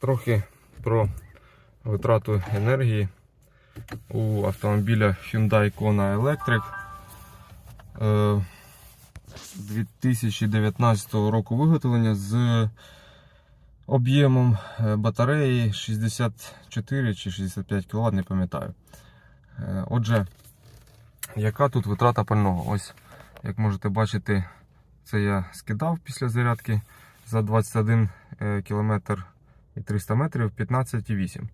Трохи про витрату енергії у автомобіля Hyundai Kona Electric. Е, 2019 року виготовлення з об'ємом е, батареї 64 чи 65 кВт, не пам'ятаю. Е, Отже, яка тут витрата пального? Ось, як можете бачити, це я скидав після зарядки за 21 е, км і 300 метрів 15,8.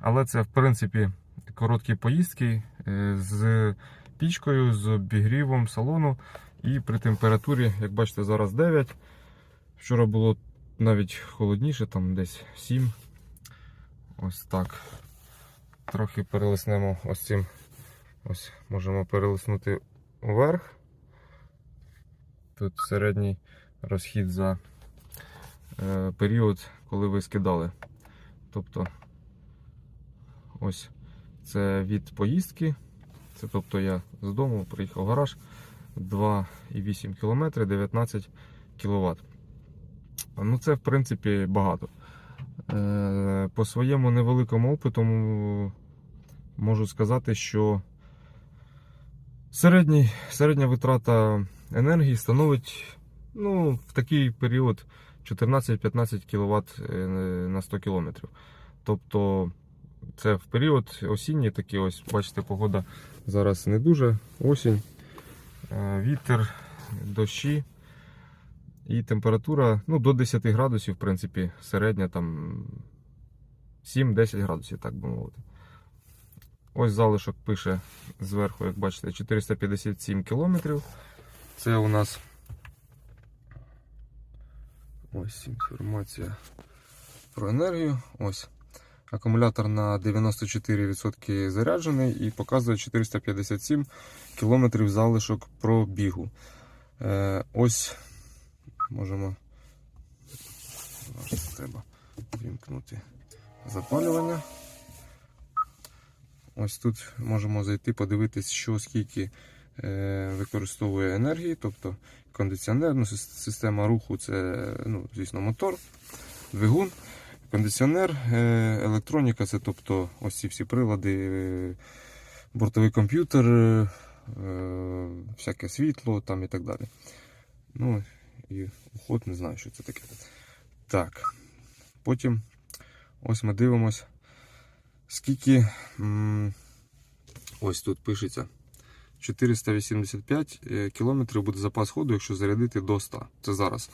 Але це, в принципі, короткі поїздки е, з пічкою, з обігрівом салону. І при температурі, як бачите, зараз 9. Вчора було навіть холодніше, там десь 7. Ось так. Трохи перелиснемо ось цим. Ось можемо перелиснути вверх. Тут середній розхід за період, коли ви скидали. Тобто ось це від поїздки. Це тобто я з дому приїхав в гараж 2,8 км 19 кВт. Ну це в принципі багато. Е, По своєму невеликому опиту можу сказати, що середній, середня витрата енергії становить ну, в такий період 14-15 кВт е, на 100 км. Тобто це в період осінній такий ось, бачите, погода зараз не дуже осінь, е, вітер, дощі. І температура ну, до 10 градусів, в принципі, середня там 7-10 градусів, так би мовити. Ось залишок пише зверху, як бачите, 457 кілометрів. Це у нас ось інформація про енергію. Ось акумулятор на 94% заряджений і показує 457 кілометрів залишок пробігу. Е, ось можемо зараз треба вімкнути запалювання. Ось тут можемо зайти, подивитись, що скільки використовує енергії, тобто кондиціонер, ну, система руху це, ну, звісно, мотор, двигун, кондиціонер, е, електроніка це тобто ось ці всі прилади, е, бортовий комп'ютер, е, е, всяке світло там і так далі. Ну, і уход, не знаю, що це таке. Так. Потім ось ми дивимось, скільки. Ось тут пишеться. 485 е, кілометрів буде запас ходу, якщо зарядити до 100. Це зараз.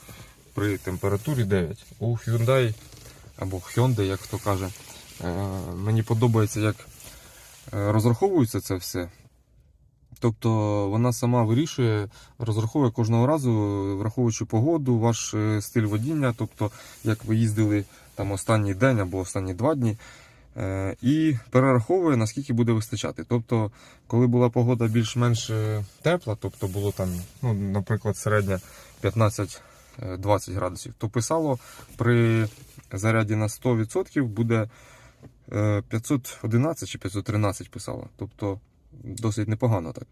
При температурі 9. У Hyundai або Hyundai, як хто каже. е, Мені подобається, як е, розраховується це все. Тобто вона сама вирішує, розраховує кожного разу, враховуючи погоду, ваш стиль водіння, тобто як ви їздили там останній день або останні два дні, і перераховує, наскільки буде вистачати. Тобто, коли була погода більш-менш е, тепла, тобто було там, ну, наприклад, середня 15-20 градусів, то писало при заряді на 100% буде е, 511 чи 513 писало. Тобто досить непогано так.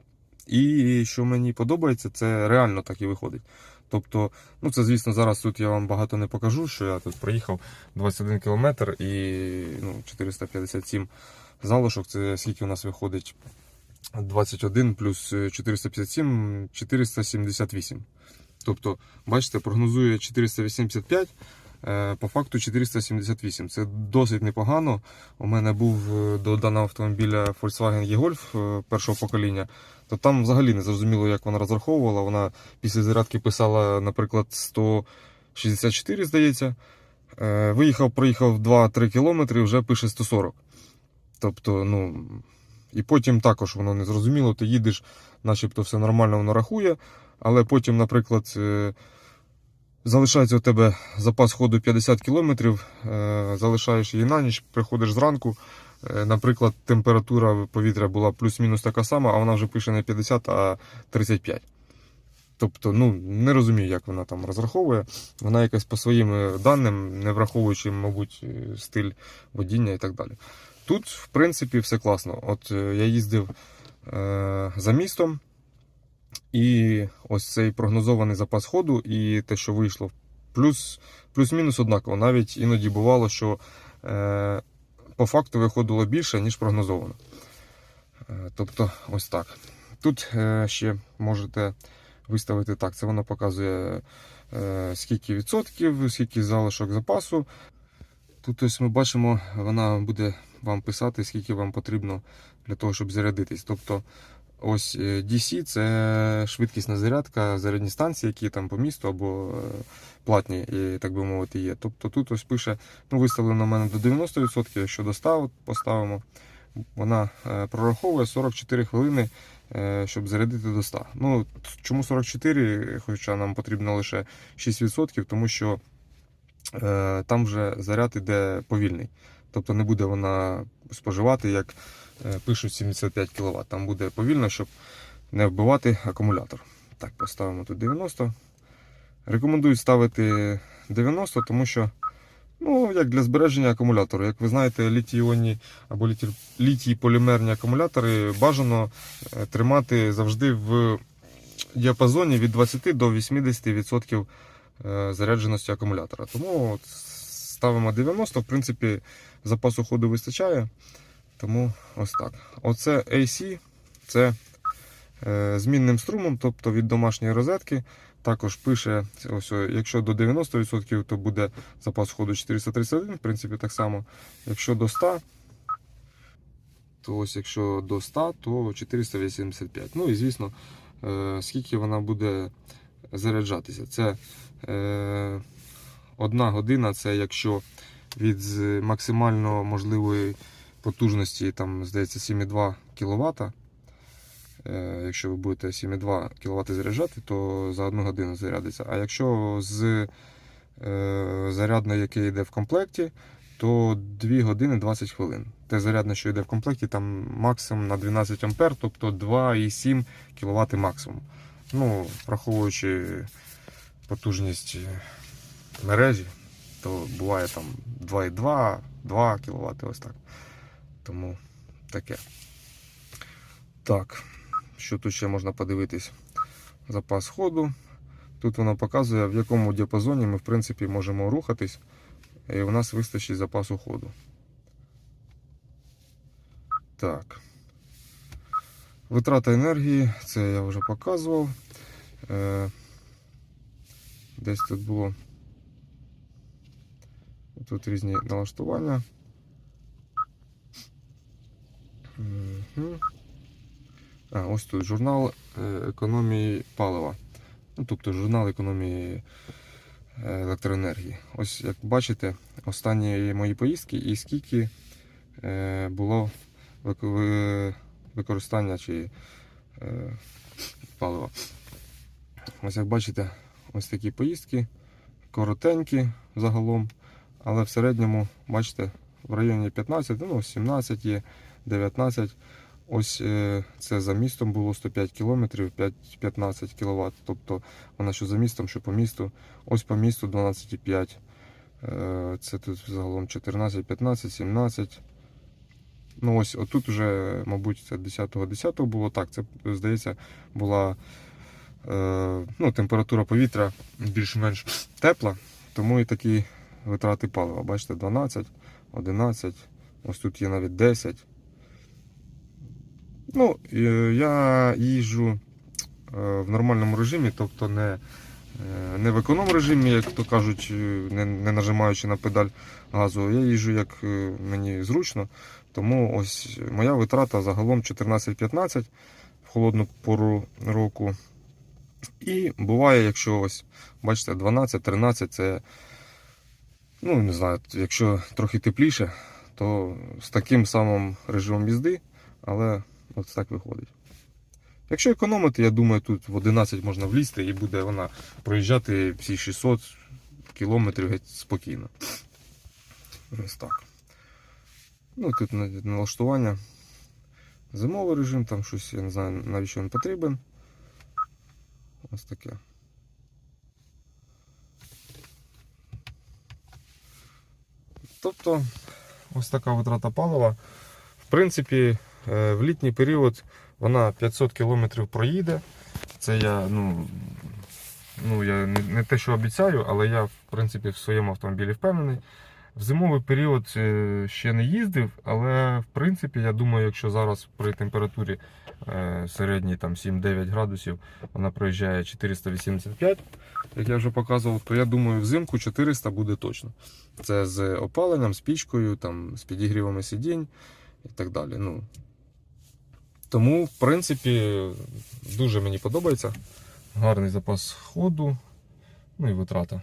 І що мені подобається, це реально так і виходить. Тобто, ну це звісно, зараз тут я вам багато не покажу, що я тут проїхав 21 км і ну, 457 залишок. Це скільки у нас виходить? 21 плюс 457 478. Тобто, бачите, прогнозує 485. Е, По факту 478. Це досить непогано. У мене був е, до даного автомобіля Volkswagen E-Golf е, першого покоління. То там взагалі не зрозуміло, як вона розраховувала. Вона після зарядки писала, наприклад, 164, здається. Виїхав, проїхав 2-3 кілометри, вже пише 140. Тобто, ну. І потім також воно не зрозуміло. Ти їдеш, начебто все нормально воно рахує, але потім, наприклад, залишається у тебе запас ходу 50 км, залишаєш її на ніч, приходиш зранку. е, Наприклад, температура повітря була плюс-мінус така сама, а вона вже пише не 50, а 35. Тобто, ну, не розумію, як вона там розраховує. Вона якась по своїм е, даним, не враховуючи, мабуть, е, стиль водіння і так далі. Тут, в принципі, все класно. От е, я їздив е, за містом, і ось цей прогнозований запас ходу, і те, що вийшло плюс, плюс-мінус однаково. Навіть іноді бувало, що е, по факту виходило більше, ніж прогнозовано. Е, тобто, ось так. Тут е, ще можете виставити так. Це воно показує е, скільки відсотків, скільки залишок запасу. Тут ось ми бачимо, вона буде вам писати, скільки вам потрібно для того, щоб зарядитись. Тобто, ось е, DC це швидкісна зарядка, зарядні станції, які там по місту або е, платні, так би мовити, є. Тобто тут ось пише, ну виставлено в мене до 90%, якщо до 100 поставимо, вона е, прораховує 44 хвилини, щоб зарядити до 100. Ну, чому 44, хоча нам потрібно лише 6%, тому що там вже заряд іде повільний. Тобто не буде вона споживати, як пишуть 75 кВт. Там буде повільно, щоб не вбивати акумулятор. Так, поставимо тут 90. Рекомендую ставити 90, тому що ну, як для збереження акумулятору. Як ви знаєте, літій-іонні або літій- літій-полімерні акумулятори бажано е, тримати завжди в діапазоні від 20 до 80% е, зарядженості акумулятора. Тому ставимо 90, в принципі, запасу ходу вистачає. Тому ось так. Оце AC, це е, змінним струмом, тобто від домашньої розетки. Також пише, ось, якщо до 90%, то буде запас ходу 431, в принципі, так само. Якщо до 100, то ось якщо до 100, то 485. Ну і звісно, е, скільки вона буде заряджатися. Це е, одна година, це якщо від максимально можливої потужності, там, здається, 7,2 кВт. Е, Якщо ви будете 7,2 кВт заряджати, то за одну годину зарядиться. А якщо з е, зарядної, яке йде в комплекті, то 2 години 20 хвилин. Те зарядне, що йде в комплекті, там максимум на 12 А, тобто 2,7 кВт максимум. Ну, враховуючи потужність мережі, то буває там 2,2, 2 кВт, ось так. Тому таке. Так, що тут ще можна подивитись? Запас ходу. Тут воно показує, в якому діапазоні ми в принципі можемо рухатись, і у нас вистачить запасу ходу. Так. Витрата енергії, це я вже показував. Е, Десь тут було. Тут різні налаштування. Мгм. А, ось тут журнал е, економії палива. Ну, тобто журнал економії е, електроенергії. Ось як бачите, останні мої поїздки і скільки е, було використання чи палива. Ось як бачите, ось такі поїздки, коротенькі загалом, але в середньому, бачите, в районі 15, ну 17 є, 19. Ось е, це за містом було 105 км, 15 кВт. Тобто вона що за містом, що по місту. Ось по місту 12,5. Е, Це тут загалом 14, 15, 17. Ну ось отут вже, мабуть, це 10-го 10 було так. Це, здається, була е, ну, температура повітря більш-менш тепла, тому і такі витрати палива. Бачите, 12, 11, ось тут є навіть 10. Ну, е, я їжджу е, в нормальному режимі, тобто не, е, не в економ режимі, як то кажуть, не, не нажимаючи на педаль газу. Я їжджу як мені зручно. Тому ось моя витрата загалом 14-15 в холодну пору року. І буває, якщо ось, бачите, 12-13 це, ну не знаю, якщо трохи тепліше, то з таким самим режимом їзди, але от так виходить. Якщо економити, я думаю, тут в 11 можна влізти і буде вона проїжджати всі 600 кілометрів геть спокійно. Ось так. Ну, тут налаштування. Зимовий режим, там щось, я не знаю, навіщо він потрібен. Ось таке. Тобто, ось така витрата палива. В принципі, в літній період вона 500 км проїде. Це я, ну, Ну, я не, те, що обіцяю, але я, в принципі, в своєму автомобілі впевнений. В зимовий період е, ще не їздив, але в принципі, я думаю, якщо зараз при температурі е, середній там 7-9 градусів вона проїжджає 485, як я вже показував, то я думаю, взимку 400 буде точно. Це з опаленням, з пічкою, там, з підігрівами сидінь і так далі. Ну, тому, в принципі, дуже мені подобається. Гарний запас ходу, ну і витрата.